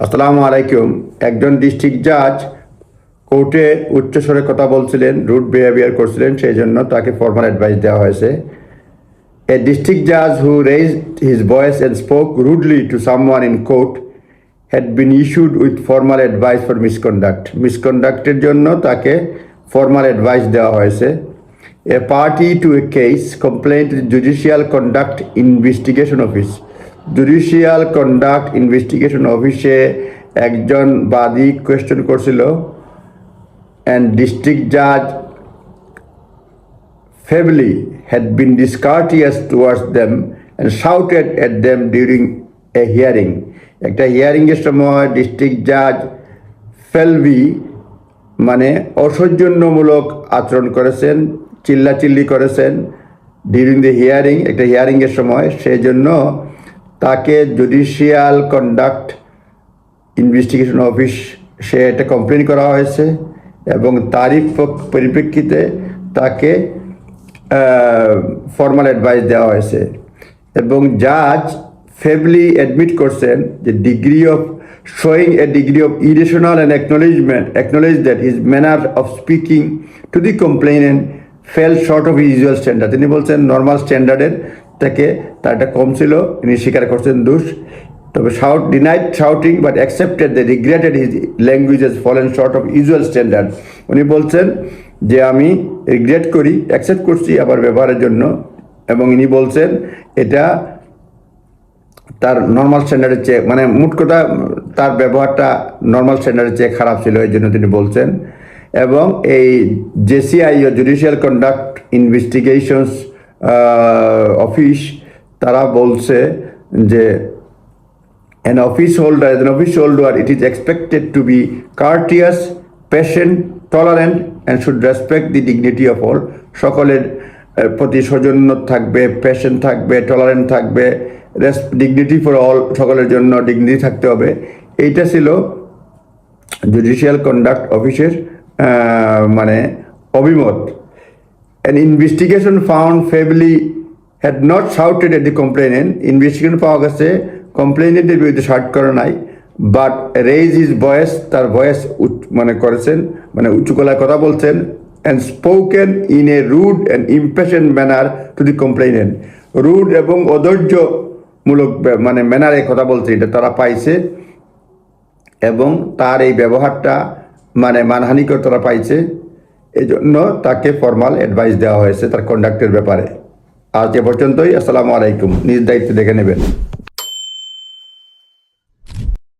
আসসালামু আলাইকুম। একজন ডিস্ট্রিক্ট জাজ কোর্টে উচ্চস্বরে কথা বলছিলেন, রুট বিহেভিয়ার করছিলেন, সেই জন্য তাকে ফর্মাল অ্যাডভাইস দেওয়া হয়েছে। এ ডিস্ট্রিক্ট জাজ who raised his voice and spoke rudely to someone in court had been issued with formal advice for misconduct মিসকন্ডাক্টের জন্য তাকে ফর্মাল অ্যাডভাইস দেওয়া হয়েছে। A party to a case complain judicial conduct investigation office judicial conduct investigation অফিসে একজন বাদী question করছিল and district জাজ Febly had been discourteous towards them and shouted at them during a hearing একটা হিয়ারিংয়ের সময় ডিস্ট্রিক্ট জাজ ফেলভি মানে অসৌজন্যমূলক আচরণ করেছেন, চিল্লাচিল্লি করেছেন ডিউরিং দ্য হিয়ারিং একটা হিয়ারিংয়ের সময়। সেই জন্য তাকে জুডিশিয়াল কন্ডাক্ট ইনভেস্টিগেশন অফিস সে এটা কমপ্লেন করা হয়েছে এবং তারই পরিপ্রেক্ষিতে তাকে ফর্মাল অ্যাডভাইস দেওয়া হয়েছে। এবং জাজ ফেবলি অ্যাডমিট করছেন যে degree of showing a degree of irrational and acknowledgement acknowledge that his manner of speaking to the complainant fell short of usual standard তিনি বলছেন নর্মাল স্ট্যান্ডার্ডের থেকে তার একটা কম ছিল, তিনি স্বীকার করছেন দোষ। তবে shout denied shouting but accepted the regretted his language as fallen short of usual standard উনি বলছেন যে আমি রিগ্রেট করি অ্যাকসেপ্ট করছি আবার ব্যবহারের জন্য এবং ইনি বলছেন এটা তার নর্মাল স্ট্যান্ডার্ডের চেয়ে মানে মোট কথা তার ব্যবহারটা নর্মাল স্ট্যান্ডার্ডের চেয়ে খারাপ ছিল, এই জন্য তিনি বলছেন। এবং এই JCI judicial conduct investigations office তারা বলছে যে an office holder as office holder it is expected to be courteous patient tolerant and should respect the dignity of all সকলের প্রতি সৌজন্য থাকবে পেশেন্ট থাকবে টলারেন্ট থাকবে রেস ডিগনিটি ফর অল সকলের জন্য ডিগনিটি থাকতে হবে। এইটা ছিল জুডিশিয়াল কন্ডাক্ট অফিসের মানে অভিমত। An investigation found Febly had not shouted at the complainant. Investigation পাওয়া গেছে কমপ্লেনেন্টের বিরুদ্ধে শার্ট করে নাই বাট রেজ ইজ ভয়েস তার ভয়েস মানে করেছেন মানে উঁচু গলায় কথা বলছেন and spoken in a rude and impatient manner to the complainant rude এবং অধৈর্যমূলক মানে ম্যানারে কথা বলছে এটা তারা পাইছে, এবং তার এই ব্যবহারটা মানে মানহানিকর তারা পাইছে এই জন্য তাকে ফর্মাল অ্যাডভাইস দেওয়া হয়েছে তার কন্ডাক্টের ব্যাপারে। আজ এ পর্যন্তই, আসসালামু আলাইকুম। নিজ দায়িত্ব দেখে নেবেন।